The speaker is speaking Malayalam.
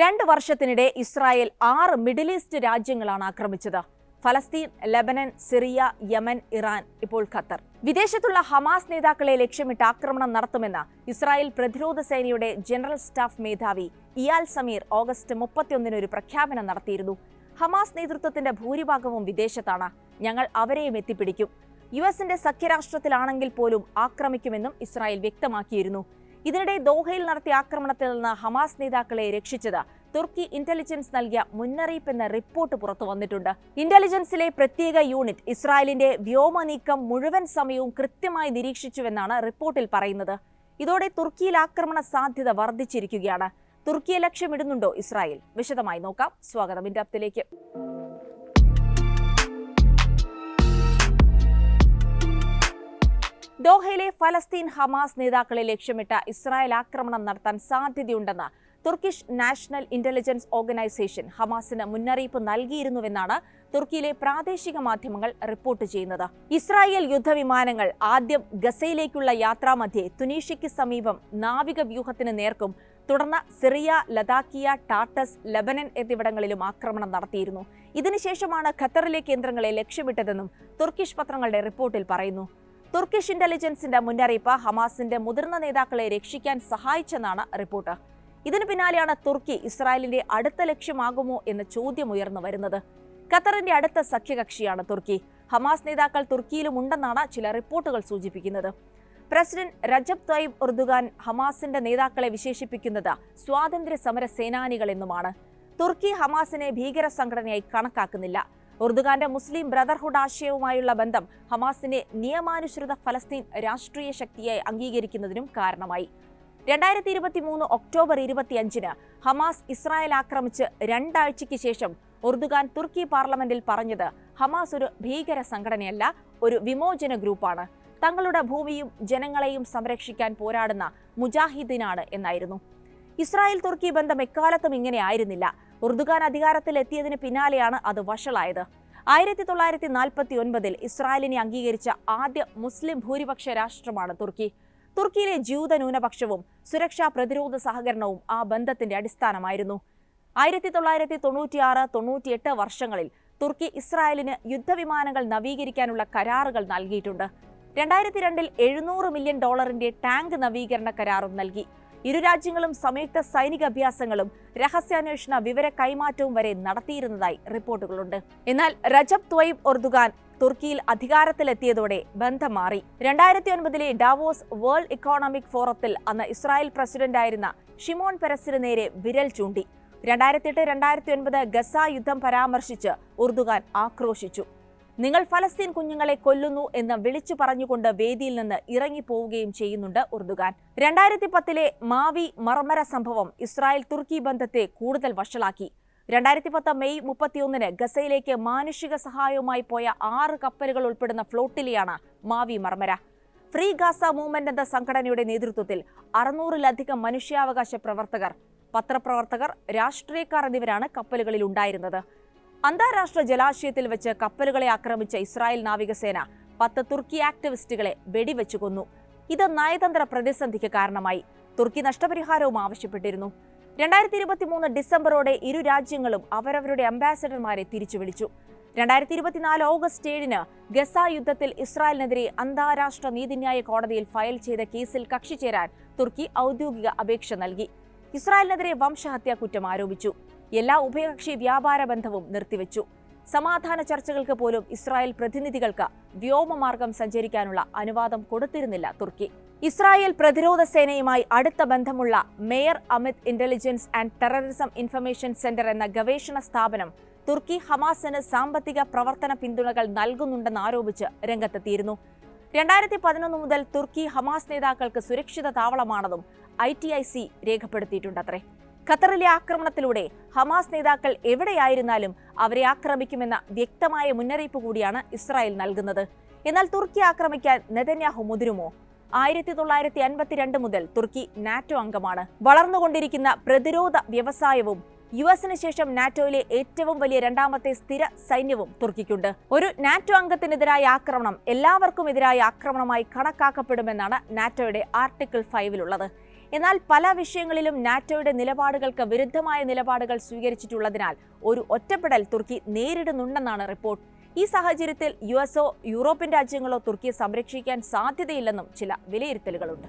രണ്ട് വർഷത്തിനിടെ ഇസ്രായേൽ ആറ് മിഡിൽ ഈസ്റ്റ് രാജ്യങ്ങളാണ് ആക്രമിച്ചത്. ഫലസ്തീൻ ലെബനൻ സിറിയ യമൻ ഇറാൻ ഇപ്പോൾ ഖത്തർ. വിദേശത്തുള്ള ഹമാസ് നേതാക്കളെ ലക്ഷ്യമിട്ട് ആക്രമണം നടത്തുമെന്ന് ഇസ്രായേൽ പ്രതിരോധ സേനയുടെ ജനറൽ സ്റ്റാഫ് മേധാവി ഇയാൽ സമീർ ഓഗസ്റ്റ് മുപ്പത്തിയൊന്നിന് ഒരു പ്രഖ്യാപനം നടത്തിയിരുന്നു. ഹമാസ് നേതൃത്വത്തിന്റെ ഭൂരിഭാഗവും വിദേശത്താണ്. ഞങ്ങൾ അവരെയും എത്തിപ്പിടിക്കും. യു എസിന്റെ സഖ്യരാഷ്ട്രത്തിലാണെങ്കിൽ പോലും ആക്രമിക്കുമെന്നും ഇസ്രായേൽ വ്യക്തമാക്കിയിരുന്നു. ഇതിനിടെ ദോഹയിൽ നടത്തിയ ആക്രമണത്തിൽ നിന്ന് ഹമാസ് നേതാക്കളെ രക്ഷിച്ചത് തുർക്കി ഇന്റലിജൻസ് നൽകിയ മുന്നറിയിപ്പെന്ന റിപ്പോർട്ട് പുറത്തു വന്നിട്ടുണ്ട്. ഇന്റലിജൻസിലെ പ്രത്യേക യൂണിറ്റ് ഇസ്രായേലിന്റെ വ്യോമ നീക്കം മുഴുവൻ സമയവും കൃത്യമായി നിരീക്ഷിച്ചുവെന്നാണ് റിപ്പോർട്ടിൽ പറയുന്നത്. ഇതോടെ തുർക്കിയിൽ ആക്രമണ സാധ്യത വർദ്ധിച്ചിരിക്കുകയാണ്. തുർക്കിയെ ലക്ഷ്യമിടുന്നുണ്ടോ ഇസ്രായേൽ? വിശദമായി നോക്കാം. സ്വാഗതം. ഇന്റപ്തിലേക്ക് ദോഹയിലെ ഫലസ്തീൻ ഹമാസ് നേതാക്കളെ ലക്ഷ്യമിട്ട ഇസ്രായേൽ ആക്രമണം നടത്താൻ സാധ്യതയുണ്ടെന്ന് തുർക്കിഷ് നാഷണൽ ഇന്റലിജൻസ് ഓർഗനൈസേഷൻ ഹമാസിന് മുന്നറിയിപ്പ് നൽകിയിരുന്നുവെന്നാണ് തുർക്കിയിലെ പ്രാദേശിക മാധ്യമങ്ങൾ റിപ്പോർട്ട് ചെയ്യുന്നത്. ഇസ്രായേൽ യുദ്ധവിമാനങ്ങൾ ആദ്യം ഗസയിലേക്കുള്ള യാത്രാമധ്യേ തുനീഷ്യയ്ക്ക് സമീപം നാവിക വ്യൂഹത്തിന് നേർക്കും. തുടർന്ന് സിറിയ ലതാക്കിയ ടാട്ടസ് ലബനൻ എന്നിവിടങ്ങളിലും ആക്രമണം നടത്തിയിരുന്നു. ഇതിനുശേഷമാണ് ഖത്തറിലെ കേന്ദ്രങ്ങളെ ലക്ഷ്യമിട്ടതെന്നും തുർക്കിഷ് പത്രങ്ങളുടെ റിപ്പോർട്ടിൽ പറയുന്നു. തുർക്കിഷ് ഇന്റലിജൻസിന്റെ മുന്നറിയിപ്പ് ഹമാസിന്റെ മുതിർന്ന നേതാക്കളെ രക്ഷിക്കാൻ സഹായിച്ചെന്നാണ് റിപ്പോർട്ട്. ഇതിനു പിന്നാലെയാണ് തുർക്കി ഇസ്രായേലിന്റെ അടുത്ത ലക്ഷ്യമാകുമോ എന്ന ചോദ്യം ഉയർന്നു വരുന്നത്. ഖത്തറിന്റെ അടുത്ത സഖ്യകക്ഷിയാണ് തുർക്കി. ഹമാസ് നേതാക്കൾ തുർക്കിയിലും ഉണ്ടെന്നാണ് ചില റിപ്പോർട്ടുകൾ സൂചിപ്പിക്കുന്നത്. പ്രസിഡന്റ് റജബ് ത്വയ്ബ് ഉർദുഗാൻ ഹമാസിന്റെ നേതാക്കളെ വിശേഷിപ്പിക്കുന്നത് സ്വാതന്ത്ര്യ സമര സേനാനികൾ എന്നുമാണ് തുർക്കി ഹമാസിനെ ഭീകര സംഘടനയായി കണക്കാക്കുന്നില്ല. ഉർദുഗാന്റെ മുസ്ലിം ബ്രദർഹുഡ് ആശയവുമായുള്ള ബന്ധം ഹമാസിനെ നിയമാനുസൃത ഫലസ്തീൻ രാഷ്ട്രീയ ശക്തിയായി അംഗീകരിക്കുന്നതിനും കാരണമായി. രണ്ടായിരത്തി ഇരുപത്തി മൂന്ന് ഒക്ടോബർ ഇരുപത്തിയഞ്ചിന് ഹമാസ് ഇസ്രായേൽ ആക്രമിച്ച് രണ്ടാഴ്ചയ്ക്ക് ശേഷം ഉർദുഗാൻ തുർക്കി പാർലമെന്റിൽ പറഞ്ഞത് ഹമാസ് ഒരു ഭീകര സംഘടനയല്ല ഒരു വിമോചന ഗ്രൂപ്പാണ്. തങ്ങളുടെ ഭൂമിയും ജനങ്ങളെയും സംരക്ഷിക്കാൻ പോരാടുന്ന മുജാഹിദ്ദീനാണ് എന്നായിരുന്നു. ഇസ്രായേൽ തുർക്കി ബന്ധം എക്കാലത്തും ഇങ്ങനെ ആയിരുന്നില്ല. ഉർദുഗാൻ അധികാരത്തിൽ എത്തിയതിന് പിന്നാലെയാണ് അത് വഷളായത്. ആയിരത്തി തൊള്ളായിരത്തി നാൽപ്പത്തി ഒൻപതിൽ ഇസ്രായേലിനെ അംഗീകരിച്ച ആദ്യ മുസ്ലിം ഭൂരിപക്ഷ രാഷ്ട്രമാണ് തുർക്കി. തുർക്കിയിലെ ജൂത ന്യൂനപക്ഷവും സുരക്ഷാ പ്രതിരോധ സഹകരണവും ആ ബന്ധത്തിന്റെ അടിസ്ഥാനമായിരുന്നു. ആയിരത്തി തൊള്ളായിരത്തി തൊണ്ണൂറ്റിയാറ് തൊണ്ണൂറ്റിയെട്ട് വർഷങ്ങളിൽ തുർക്കി ഇസ്രായേലിന് യുദ്ധവിമാനങ്ങൾ നവീകരിക്കാനുള്ള കരാറുകൾ നൽകിയിട്ടുണ്ട്. രണ്ടായിരത്തി രണ്ടിൽ എഴുന്നൂറ് മില്യൺ ഡോളറിന്റെ ടാങ്ക് നവീകരണ കരാറും നൽകി. ഇരു രാജ്യങ്ങളും സംയുക്ത സൈനിക അഭ്യാസങ്ങളും രഹസ്യാന്വേഷണ വിവര കൈമാറ്റവും വരെ നടത്തിയിരുന്നതായി റിപ്പോർട്ടുകളുണ്ട്. എന്നാൽ റജബ് ത്വയ്ബ് ഒർദുഗാൻ തുർക്കിയിൽ അധികാരത്തിലെത്തിയതോടെ ബന്ധം മാറി. രണ്ടായിരത്തി ഒൻപതിലെ ഡാവോസ് വേൾഡ് ഇക്കോണമിക് ഫോറത്തിൽ അന്ന് ഇസ്രായേൽ പ്രസിഡന്റായിരുന്ന ഷിമോൺ പെരസിന് നേരെ വിരൽ ചൂണ്ടി. രണ്ടായിരത്തി എട്ട് രണ്ടായിരത്തി ഒൻപത് ഗസ യുദ്ധം പരാമർശിച്ച് ഉർദുഗാൻ ആക്രോശിച്ചു. നിങ്ങൾ ഫലസ്തീൻ കുഞ്ഞുങ്ങളെ കൊല്ലുന്നു എന്ന് വിളിച്ചു പറഞ്ഞുകൊണ്ട് വേദിയിൽ നിന്ന് ഇറങ്ങിപ്പോവുകയും ചെയ്യുന്നുണ്ട് ഉർദുഗാൻ രണ്ടായിരത്തി പത്തിലെ മാവി മർമര സംഭവം ഇസ്രായേൽ തുർക്കി ബന്ധത്തെ കൂടുതൽ വഷളാക്കി. രണ്ടായിരത്തി പത്ത് മെയ് മുപ്പത്തിയൊന്നിന് ഗസയിലേക്ക് മാനുഷിക സഹായവുമായി പോയ ആറ് കപ്പലുകൾ ഉൾപ്പെടുന്ന ഫ്ലോട്ടിലെയാണ് Mavi Marmara. Free Gaza movement എന്ന സംഘടനയുടെ നേതൃത്വത്തിൽ അറുന്നൂറിലധികം മനുഷ്യാവകാശ പ്രവർത്തകർ പത്രപ്രവർത്തകർ രാഷ്ട്രീയക്കാർ എന്നിവരാണ് കപ്പലുകളിൽ ഉണ്ടായിരുന്നത്. അന്താരാഷ്ട്ര ജലാശയത്തിൽ വെച്ച് കപ്പലുകളെ ആക്രമിച്ച ഇസ്രായേൽ നാവികസേന പത്ത് തുർക്കി ആക്ടിവിസ്റ്റുകളെ വെടിവെച്ചു കൊന്നു. ഇത് നയതന്ത്ര പ്രതിസന്ധിക്ക് കാരണമായി. തുർക്കി നഷ്ടപരിഹാരവും ആവശ്യപ്പെട്ടിരുന്നു. രണ്ടായിരത്തി ഇരുപത്തി മൂന്ന് ഡിസംബറോടെ ഇരു രാജ്യങ്ങളും അവരവരുടെ അംബാസഡർമാരെ തിരിച്ചു വിളിച്ചു രണ്ടായിരത്തി ഇരുപത്തിനാല് ഓഗസ്റ്റ് ഏഴിന് ഗസ യുദ്ധത്തിൽ ഇസ്രായേലിനെതിരെ അന്താരാഷ്ട്ര നീതിന്യായ കോടതിയിൽ ഫയൽ ചെയ്ത കേസിൽ കക്ഷി ചേരാൻ തുർക്കി ഔദ്യോഗിക അപേക്ഷ നൽകി. ഇസ്രായേലിനെതിരെ വംശഹത്യാ കുറ്റം ആരോപിച്ചു. എല്ലാ ഉഭയകക്ഷി വ്യാപാര ബന്ധവും നിർത്തിവെച്ചു. സമാധാന ചർച്ചകൾക്ക് പോലും ഇസ്രായേൽ പ്രതിനിധികൾക്ക് വ്യോമമാർഗം സഞ്ചരിക്കാനുള്ള അനുവാദം കൊടുത്തിരുന്നില്ല തുർക്കി. ഇസ്രായേൽ പ്രതിരോധ സേനയുമായി അടുത്ത ബന്ധമുള്ള Meir Amit intelligence and terrorism information centre എന്ന ഗവേഷണ സ്ഥാപനം തുർക്കി ഹമാസിന് സാമ്പത്തിക പ്രവർത്തന പിന്തുണകൾ നൽകുന്നുണ്ടെന്ന് ആരോപിച്ച് രംഗത്തെത്തിയിരുന്നു. രണ്ടായിരത്തി പതിനൊന്ന് മുതൽ തുർക്കി ഹമാസ് നേതാക്കൾക്ക് സുരക്ഷിത താവളമാണെന്നും ഐ ടി ഐ സി രേഖപ്പെടുത്തിയിട്ടുണ്ടത്രേ. ഖത്തറിലെ ആക്രമണത്തിലൂടെ ഹമാസ് നേതാക്കൾ എവിടെയായിരുന്നാലും അവരെ ആക്രമിക്കുമെന്ന വ്യക്തമായ മുന്നറിയിപ്പ് കൂടിയാണ് ഇസ്രായേൽ നൽകുന്നത്. എന്നാൽ തുർക്കി ആക്രമിക്കാൻ നെതന്യാഹു മുതിരുമോ? ആയിരത്തി തൊള്ളായിരത്തി അൻപത്തിരണ്ട് മുതൽ തുർക്കി നാറ്റോ അംഗമാണ്. വളർന്നുകൊണ്ടിരിക്കുന്ന പ്രതിരോധ വ്യവസായവും യു എസിന് ശേഷം നാറ്റോയിലെ ഏറ്റവും വലിയ രണ്ടാമത്തെ സ്ഥിര സൈന്യവും തുർക്കിക്കുണ്ട്. ഒരു നാറ്റോ അംഗത്തിനെതിരായ ആക്രമണം എല്ലാവർക്കും എതിരായ ആക്രമണമായി കണക്കാക്കപ്പെടുമെന്നാണ് നാറ്റോയുടെ ആർട്ടിക്കിൾ ഫൈവിലുള്ളത്. എന്നാൽ പല വിഷയങ്ങളിലും നാറ്റോയുടെ നിലപാടുകൾക്ക് വിരുദ്ധമായ നിലപാടുകൾ സ്വീകരിച്ചിട്ടുള്ളതിനാൽ ഒരു ഒറ്റപ്പെടൽ തുർക്കി നേരിടുന്നുണ്ടെന്നാണ് റിപ്പോർട്ട്. ഈ സാഹചര്യത്തിൽ യു എസോ യൂറോപ്യൻ രാജ്യങ്ങളോ തുർക്കിയെ സംരക്ഷിക്കാൻ സാധ്യതയില്ലെന്നും ചില വിലയിരുത്തലുകളുണ്ട്.